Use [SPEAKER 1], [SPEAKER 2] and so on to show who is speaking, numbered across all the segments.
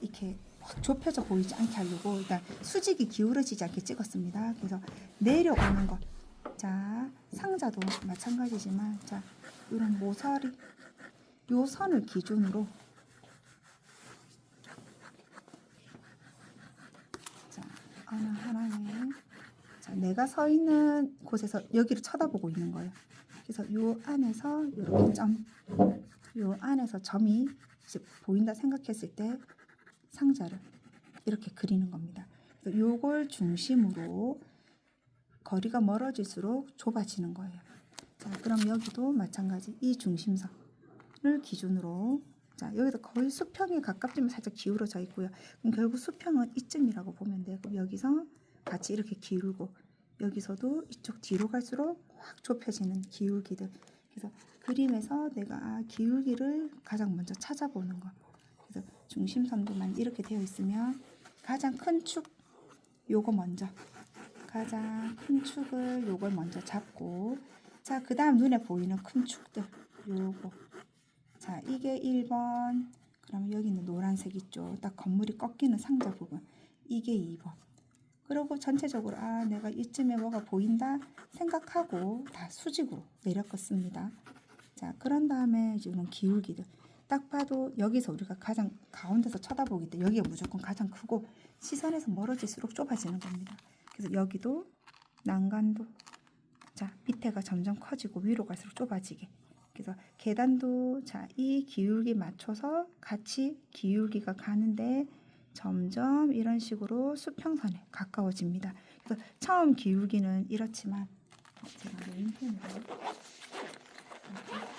[SPEAKER 1] 이렇게 확 좁혀져 보이지 않게 하려고 일단 수직이 기울어지지 않게 찍었습니다. 그래서 내려오는 것. 자, 상자도 마찬가지지만 자, 이런 모서리 요 선을 기준으로 자, 어느 하나에 자, 내가 서 있는 곳에서 여기를 쳐다보고 있는 거예요. 그래서 요 안에서 이렇게 점, 요 안에서 점이 보인다 생각했을 때 상자를 이렇게 그리는 겁니다. 요걸 중심으로 거리가 멀어질수록 좁아지는 거예요. 자, 그럼 여기도 마찬가지 이 중심선을 기준으로 자, 여기도 거의 수평에 가깝지만 살짝 기울어져 있고요. 그럼 결국 수평은 이쯤이라고 보면 돼요. 그럼 여기서 같이 이렇게 기울고 여기서도 이쪽 뒤로 갈수록 확 좁혀지는 기울기들. 그래서 그림에서 내가 아, 기울기를 가장 먼저 찾아보는 거. 그래서 중심선도만 이렇게 되어 있으면 가장 큰 축 요거 먼저. 가장 큰 축을 요걸 먼저 잡고 자 그 다음 눈에 보이는 큰 축들 요거. 자 이게 1번. 그러면 여기 있는 노란색 있죠? 딱 건물이 꺾이는 상자 부분. 이게 2번. 그리고 전체적으로 아 내가 이쯤에 뭐가 보인다 생각하고 다 수직으로 내려 껐습니다. 자 그런 다음에 이제 이런 기울기들 딱 봐도 여기서 우리가 가장 가운데서 쳐다보기 때 여기가 무조건 가장 크고 시선에서 멀어질수록 좁아지는 겁니다. 그래서 여기도 난간도 자 밑에가 점점 커지고 위로 갈수록 좁아지게 그래서 계단도 자 이 기울기 맞춰서 같이 기울기가 가는데 점점 이런 식으로 수평선에 가까워집니다. 그래서 처음 기울기는 이렇지만 제가 메인 펜으로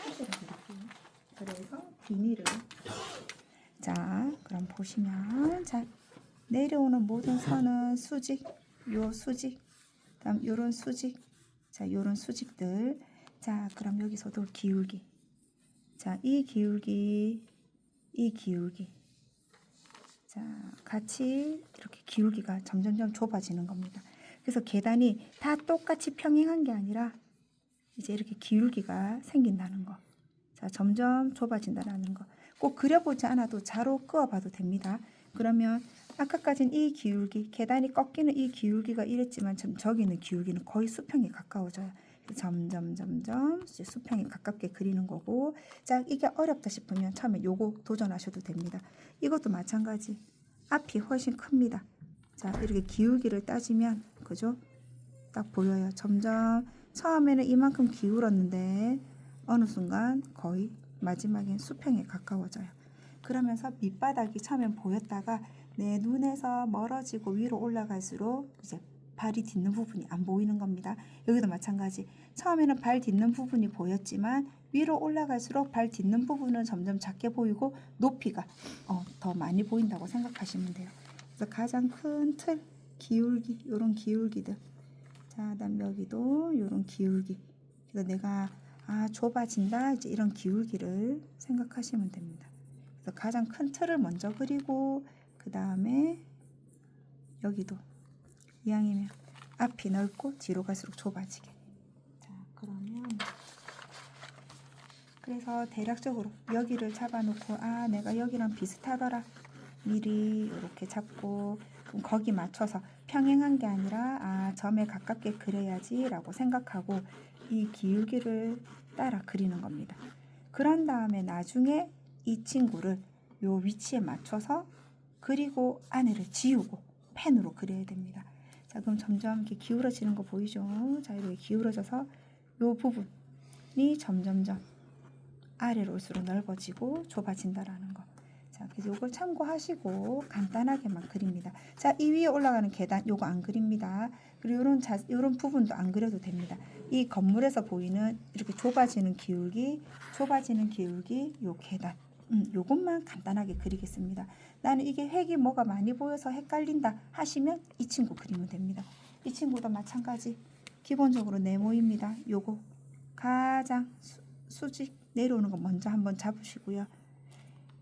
[SPEAKER 1] 이렇게 드릴게요. 그래서 비닐을. 자 그럼 보시면 자 내려오는 모든 선은 수직 요 수직 다음 요런 수직. 자 요런 수직들. 자 그럼 여기서도 기울기. 자 이 기울기 이 기울기. 자 같이 이렇게 기울기가 점점점 좁아지는 겁니다. 그래서 계단이 다 똑같이 평행한 게 아니라 이제 이렇게 기울기가 생긴다는 거 자, 점점 좁아진다라는 거. 꼭 그려보지 않아도 자로 그어봐도 됩니다. 그러면 아까까진 이 기울기, 계단이 꺾이는 이 기울기가 이랬지만 점 저기 있는 기울기는 거의 수평에 가까워져요. 점점 점점 수평에 가깝게 그리는 거고 자 이게 어렵다 싶으면 처음에 요거 도전하셔도 됩니다. 이것도 마찬가지 앞이 훨씬 큽니다. 자 이렇게 기울기를 따지면 그죠? 딱 보여요. 점점 처음에는 이만큼 기울었는데 어느 순간 거의 마지막엔 수평에 가까워져요. 그러면서 밑바닥이 처음엔 보였다가 내 눈에서 멀어지고 위로 올라갈수록 이제 발이 딛는 부분이 안 보이는 겁니다. 여기도 마찬가지. 처음에는 발 딛는 부분이 보였지만 위로 올라갈수록 발 딛는 부분은 점점 작게 보이고 높이가 어, 더 많이 보인다고 생각하시면 돼요. 그래서 가장 큰 틀, 기울기, 이런 기울기들. 자, 그다음 여기도 이런 기울기. 그래서 내가 아 좁아진다 이제 이런 기울기를 생각하시면 됩니다. 그래서 가장 큰 틀을 먼저 그리고 그 다음에 여기도 이왕이면 앞이 넓고 뒤로 갈수록 좁아지게. 자 그러면 그래서 대략적으로 여기를 잡아놓고 아 내가 여기랑 비슷하더라 미리 이렇게 잡고 그럼 거기 맞춰서 평행한 게 아니라 아 점에 가깝게 그려야지 라고 생각하고 이 기울기를 따라 그리는 겁니다. 그런 다음에 나중에 이 친구를 요 위치에 맞춰서 그리고 안에를 지우고 펜으로 그려야 됩니다. 자, 그럼 점점 이렇게 기울어지는 거 보이죠? 자, 이렇게 기울어져서 요 부분이 점점점 아래로 올수록 넓어지고 좁아진다라는 거. 자, 그래서 이걸 참고하시고 간단하게만 그립니다. 자, 이 위에 올라가는 계단 요거 안 그립니다. 그리고 요런 자, 요런 부분도 안 그려도 됩니다. 이 건물에서 보이는 이렇게 좁아지는 기울기, 좁아지는 기울기, 요 계단. 음, 요것만 간단하게 그리겠습니다. 나는 이게 획이 뭐가 많이 보여서 헷갈린다 하시면 이 친구 그리면 됩니다. 이 친구도 마찬가지. 기본적으로 네모입니다. 요거 가장 수, 수직 내려오는 거 먼저 한번 잡으시고요.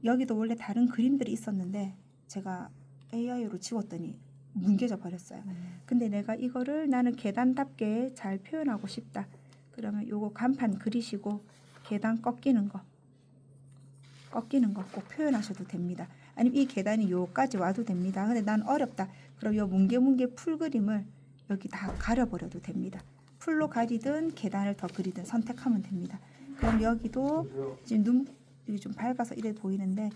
[SPEAKER 1] 여기도 원래 다른 그림들이 있었는데 제가 AI로 지웠더니 뭉개져 버렸어요. 근데 내가 이거를 나는 계단답게 잘 표현하고 싶다. 그러면 요거 간판 그리시고 계단 꺾이는 거 꺾이는 거 꼭 표현하셔도 됩니다. 아니면 이 계단이 요까지 와도 됩니다. 근데 난 어렵다. 그럼 요 뭉게뭉게 풀 그림을 여기 다 가려버려도 됩니다. 풀로 가리든 계단을 더 그리든 선택하면 됩니다. 그럼 여기도 지금 눈 여기 좀 밝아서 이래 보이는데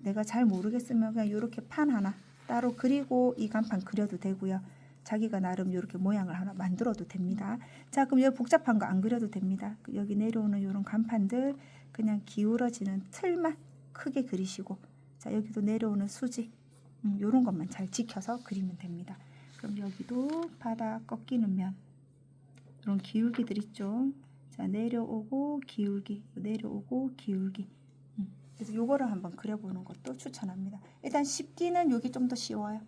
[SPEAKER 1] 내가 잘 모르겠으면 그냥 이렇게 판 하나 따로 그리고 이 간판 그려도 되고요. 자기가 나름 이렇게 모양을 하나 만들어도 됩니다. 자, 그럼 여기 복잡한 거 안 그려도 됩니다. 그 여기 내려오는 이런 간판들 그냥 기울어지는 틀만 크게 그리시고 자, 여기도 내려오는 수직 음, 이런 것만 잘 지켜서 그리면 됩니다. 그럼 여기도 바닥 꺾이는 면 이런 기울기들 있죠. 자, 내려오고 기울기, 내려오고 기울기. 음, 그래서 요거를 한번 그려보는 것도 추천합니다. 일단 쉽기는 여기 좀 더 쉬워요.